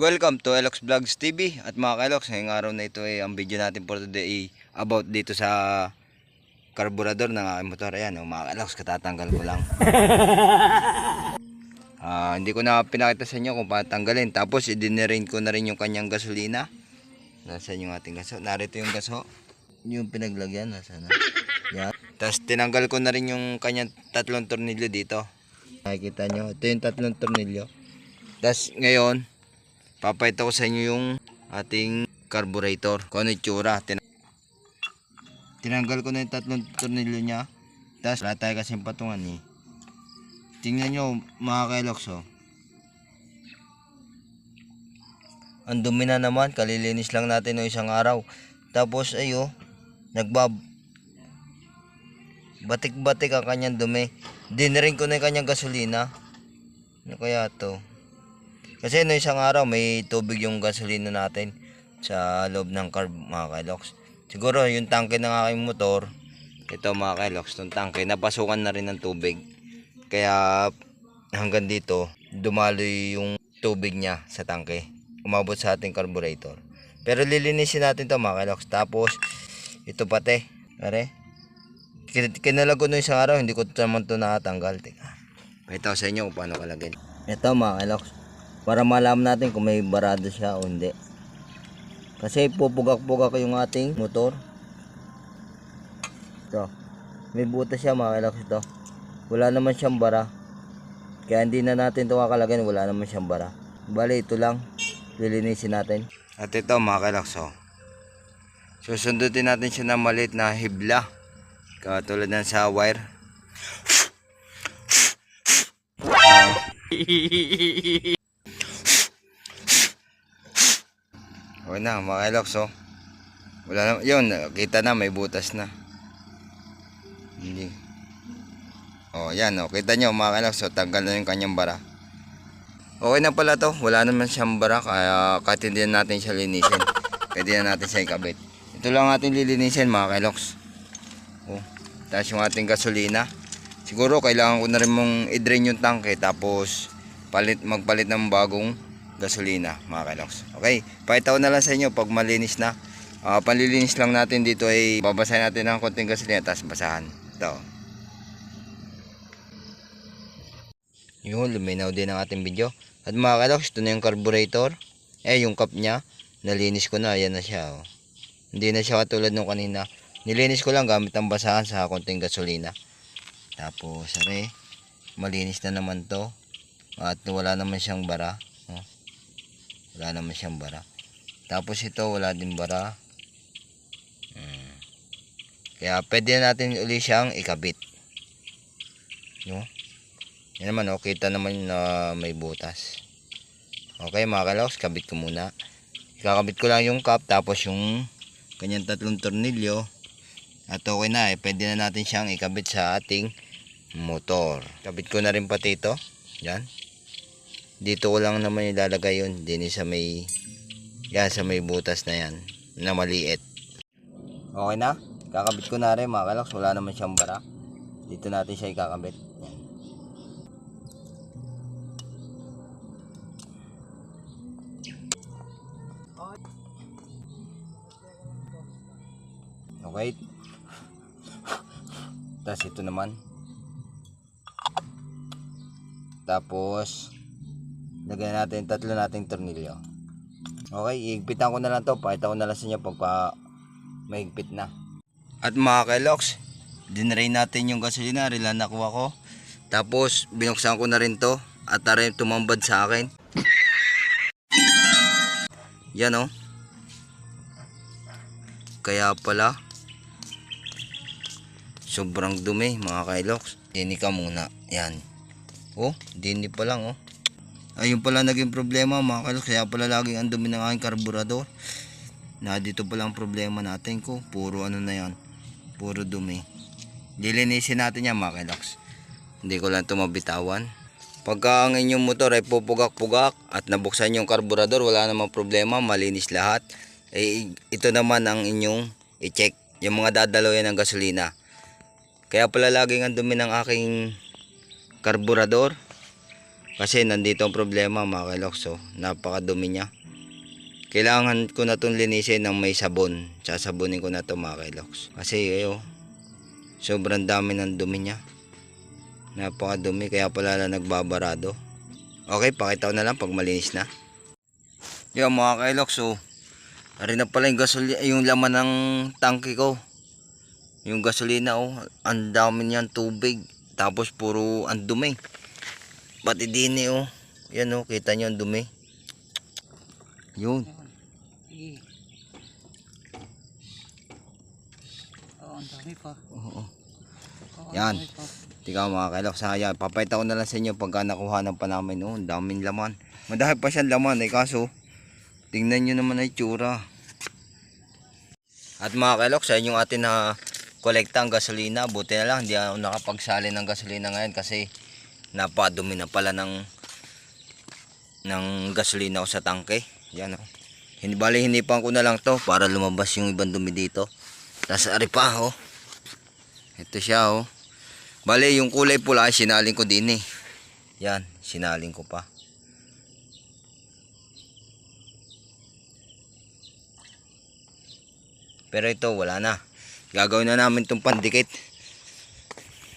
Welcome to Elox Vlogs TV at mga Elox, ngayong araw na ito ay ang video natin for today ay about dito sa karburador ng aking motor. Ayan, oh, mga Elox, katatanggal ko lang. Ah, hindi ko na pinakita sa inyo kung paano tanggalin. Tapos, idinirain ko na rin yung kanyang gasolina. Nasaan yung ating gaso? Narito yung gaso. Yung pinaglagyan, nasaan na? Yan. Tapos, tinanggal ko na rin yung kanyang tatlong tornilyo dito. Nakikita nyo, ito yung tatlong tornilyo. Tapos, ngayon, papayta ko sa inyo yung ating carburetor. Kung ano Tinanggal ko na yung tatlong tornilyo niya. Tapos, wala tayo kasing patungan eh. Tingnan nyo mga kailoks oh. Ang dumi na naman, kalilinis lang natin no isang araw. Tapos ayo, nagbab batik-batik ang kanyang dumi. Dinirin ko na yung kanyang gasolina. Ano kaya to? Kasi no isang araw may tubig yung gasolina natin sa loob ng carb mga kailoks. Siguro yung tangke ng aking motor, ito mga kailoks, itong tangke, napasukan na rin ng tubig. Kaya hanggang dito, dumaloy yung tubig niya sa tangke. Umabot sa ating carburetor. Pero lilinisin natin to mga kailoks. Tapos, ito pati. Are, kin- kinalago no isang araw, hindi ko naman to nakatanggal. Teka. Pakita sa inyo kung paano kalagay. Ito mga kailoks. Para malaman natin kung may barado siya o hindi. Kasi pupugak-pugak yung ating motor. Ito. May butas siya mga kailoks ito. Wala naman siyang bara. Kaya hindi na natin ito kakalagyan. Wala naman siyang bara. Bali, ito lang. Lilinisin natin. At ito mga kailoks oh. Susundutin natin siya ng maliit na hibla. Katulad ng sa wire. Okay na, mga kailoks oh. Wala na, yun, kita na, may butas na. Hindi. Oh, yan oh. Kita nyo mga kailoks, so tanggal na yung kanyang bara. Okay na pala to. Wala naman siyang bara, kaya kahit hindi na natin siya linisin. Pwede na natin siya ikabit. Ito lang ating lilinisin mga kailoks. Oh, tapos yung ating gasolina. Siguro kailangan ko na rin mong i-drain yung tangke tapos palit magpalit ng bagong gasolina mga kailoks. Okay, pakita na lang sa inyo pag malinis na. Ah, panlilinis lang natin dito ay babasahin natin ng konting gasolina tapos basahan. Ito. Yun, luminaw din ang ating video. At mga kailoks, ito na yung carburetor. Eh, yung cup niya, nalinis ko na. Ayan na siya. Oh. Hindi na siya katulad nung kanina. Nilinis ko lang gamit ang basahan sa konting gasolina. Tapos, are, malinis na naman to. At wala naman siyang bara. Oh. Wala naman siyang bara. Tapos ito, wala din bara. Hmm. Kaya pwede na natin uli siyang ikabit. No? Yan naman, oh, kita naman na may butas. Okay mga kalaos, kabit ko muna. Kakabit ko lang yung cup, tapos yung kanyang tatlong tornilyo. At okay na, eh, pwede na natin siyang ikabit sa ating motor. Kabit ko na rin pati ito. Yan. Dito ko lang naman ilalagay yun. Din sa may, yan, sa may butas na yan, na maliit. Okay na, kakabit ko na rin mga kalaos, wala naman siyang bara. Dito natin siya ikakabit. Yan. Okay. Tapos ito naman. Tapos lagyan natin tatlo nating tornilyo. Okay, iigpitan ko na lang to. Pakita ko na lang sa inyo pagka maigpit na. At mga kailoks, dinrain natin yung gasolina. Rila nakuha ko. Tapos binuksan ko na rin to. At tara yung tumambad sa akin. Yan oh. Kaya pala sobrang dumi mga kailoks. Dini ka muna. Yan. Oh, dini pa lang oh. Ayun pala naging problema mga kailoks. Kaya pala laging ang dumi ng aking karburador. Na dito pala ang problema natin ko. Puro ano na yan. Puro dumi. Dilinisin natin yan mga kailoks. Hindi ko lang ito mabitawan. Pagka ang inyong motor ay pupugak-pugak at nabuksan yung karburador, wala namang problema, malinis lahat. Eh, ito naman ang inyong i-check, yung mga dadalaw yan ng gasolina. Kaya pala laging ang dumi ng aking karburador. Kasi nandito ang problema mga kailoks. So, napakadumi niya. Kailangan ko na itong linisin ng may sabon. Sasabunin ko na ito mga kailoks. Kasi ayo, sobrang dami ng dumi niya. Napakadumi kaya pala na nagbabarado. Okay, pakita ko na lang pag malinis na. Yung mga kailoks, so, Ari na pala yung gasol yung laman ng tangke ko. Yung gasolina oh, ang dami niyan tubig. Tapos puro ang dumi. Pati din eh, oh. Yan oh, kita niyo ang dumi. Yun. Oo, ang dami pa. Oo. Oo, Yan. Tika mga kailok, saya. Papayta ko na lang sa inyo pagka nakuha ng pa namin. Oh, ang daming laman. Madahil pa siyang laman eh, kaso tingnan nyo naman ay tsura. At mga kailok, sa inyong atin na kolekta ang gasolina. Buti na lang, hindi ako nakapagsali ng gasolina ngayon kasi napadumi na pala ng ng gasolina ko sa tangke. Yan oh. Hindi bali hinipan ko na lang to para lumabas yung ibang dumi dito. Tapos ari pa oh. Ito siya oh. Bale, yung kulay pula, sinaling ko din eh. Yan, sinaling ko pa. Pero ito, wala na. Gagawin na namin itong pandikit.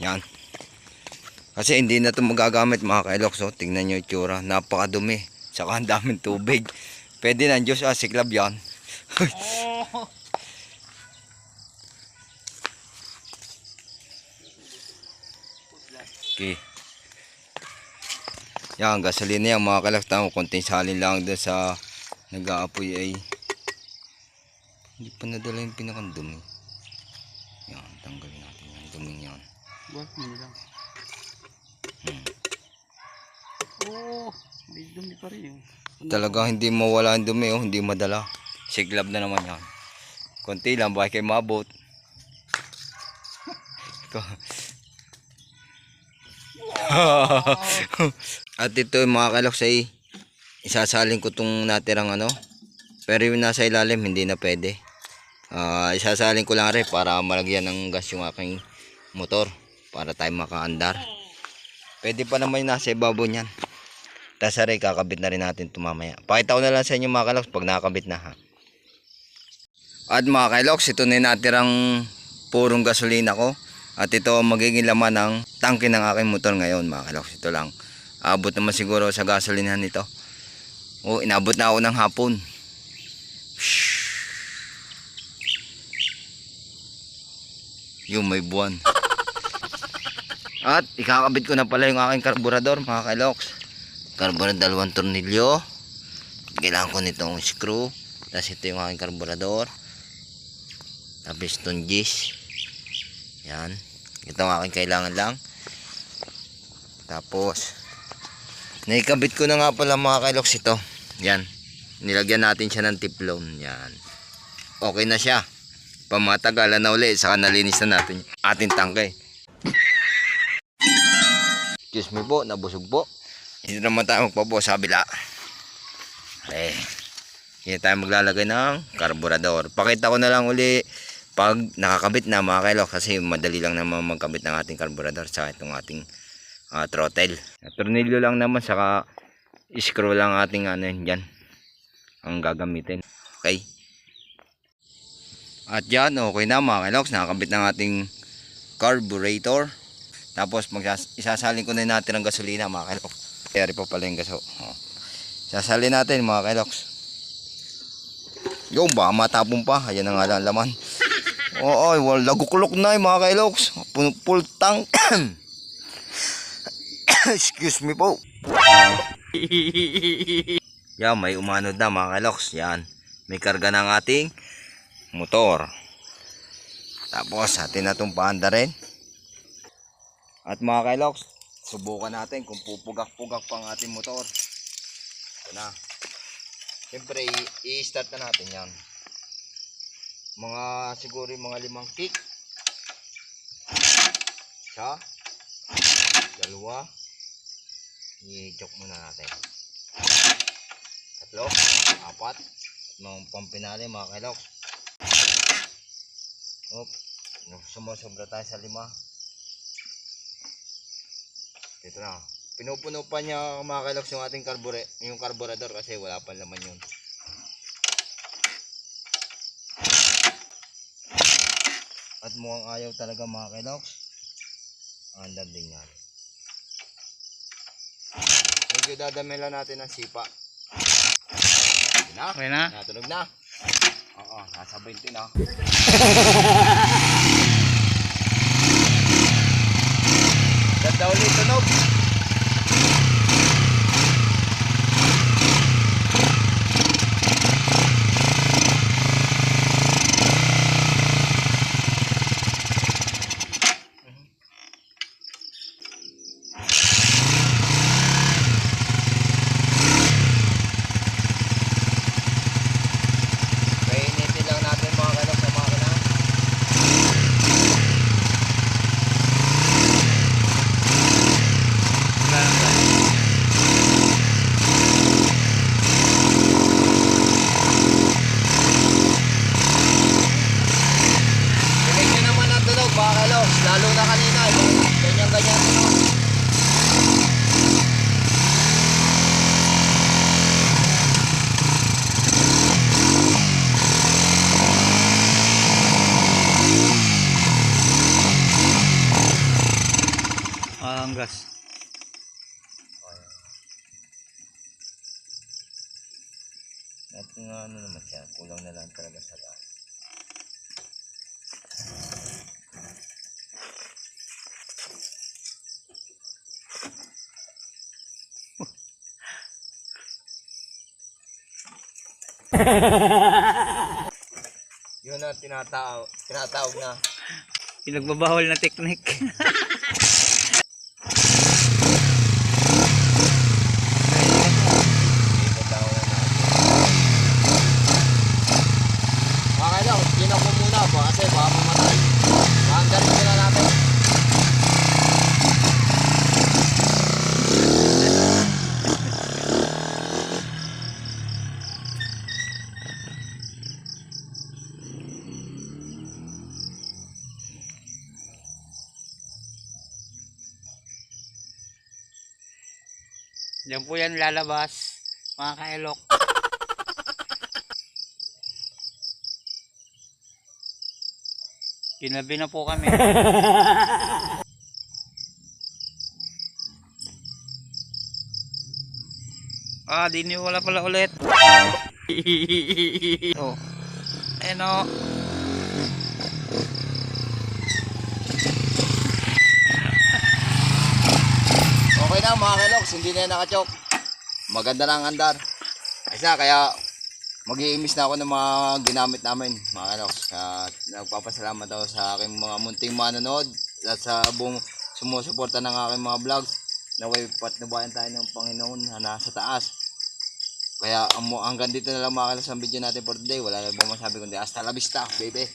Yan. Kasi hindi na ito magagamit mga kailok. So, tingnan nyo itsura. Napakadumi. Saka ang daming tubig. Pwede na, Diyos, ah, siklab yan. Okay. Yan, gasolina yan mga kalak. Tama, konting salin lang doon sa nag-aapoy ay hindi pa nadala yung pinakang dumi. Yan, tanggalin natin yung dumi yan. Buwan mo lang. Oo! May dumi pa rin yun. Talaga hindi mawala yung dumi, oh, hindi madala. Siglab na naman yan. Konti lang, bakit kayo mabot. At ito yung mga kaloks ay isasalin ko tong natirang ano. Pero yung nasa ilalim hindi na pwede. Ah, isasalin ko lang rin para malagyan ng gas yung aking motor para tayo makaandar. Pwede pa naman yung nasa ibabaw niyan. Tapos aray, kakabit na rin natin ito mamaya. Pakita ko na lang sa inyo mga kaloks pag nakakabit na ha. At mga kailoks, ito na yung natirang purong gasolina ko. At ito ang magiging laman ng tangke ng aking motor ngayon mga kailoks. Ito lang. Abot naman siguro sa gasolinahan nito. O, inabot na ako ng hapon. Yung may buwan. At ikakabit ko na pala yung aking karburador mga kailoks. Karburador dalawang tornilyo. Kailangan ko nitong screw. Tapos ito yung aking karburador. Tapos piston gis. Yan. Ito ang aking kailangan lang. Tapos, naikabit ko na nga pala mga kailoks ito. Yan. Nilagyan natin siya ng tiplon. Yan. Okay na siya. Pamatagalan na uli. Saka nalinis na natin ating tangkay. Excuse me po, nabusog po. Hindi naman tayo magpapo sa kabila. Eh, hindi tayo maglalagay ng karburador. Pakita ko na lang uli pag nakakabit na mga kailok kasi madali lang naman magkabit ng ating karburador sa itong ating ah, throttle. Tornilyo lang naman saka screw lang ating ano yun dyan ang gagamitin. Okay. At yan, okay na mga kailoks. Nakakabit ng ating carburetor. Tapos magsas isasalin ko na natin ang gasolina mga kailoks. Kaya pa pala yung gaso. Oh. Sasalin natin mga kailoks. Yung baka matapon pa. Ayan na nga lang laman. Oo, well, lagukulok na yung mga kailoks. Full, full tank. Excuse me po. Yan, may umanod na mga kailoks. Yan. May karga ng ating motor. Tapos, atin na itong paanda rin. At mga kailoks, subukan natin kung pupugak-pugak pa ang ating motor. Ito na. Siyempre, i-start na natin yan. Mga siguro mga limang kick. Isa. Dalawa. I-choke muna natin. Tatlo. Apat. At mga pampinali mga kailok. Op. Sumusobra tayo sa lima. Ito na. Pinupuno pa niya mga kailoks yung ating karbure, yung karburador kasi wala pa laman yun. At mukhang ayaw talaga mga kailoks. Ang andar din yan. Medyo dadamilan natin ng sipa. Sige na. Okay na? Natunog na. Oo, nasa 20 na. Ganda ulit tunog. Painitin lang natin mga kanok sa makina. Tinig nyo naman ang tunog mga kanok. Lalo na kanina. Yung ganyan-ganyan tunog. Gas. At nga ano naman siya, kulang na lang talaga sa gas. Yun ang tinatawag, tinatawag na Pinagbabawal na technique. tinatawag na natin. Okay lang, tinan ko muna ba kasi baka mamatay. Maandarin muna natin. Diyan po yan lalabas. Mga kailok. Ginabi na po kami. ah, di wala pala ulit. oh. Ayan na mga kiloks, hindi na nakachok. Maganda na ang andar. Isa, kaya mag-iimis na ako ng mga ginamit namin mga kiloks. At nagpapasalamat ako sa aking mga munting manonood at sa buong sumusuporta ng aking mga vlogs. Naway patnubayan tayo ng Panginoon na nasa taas. Kaya mo- hanggang dito na lang mga kiloks ang video natin for today. Wala na bang masabi kundi hasta la vista, baby.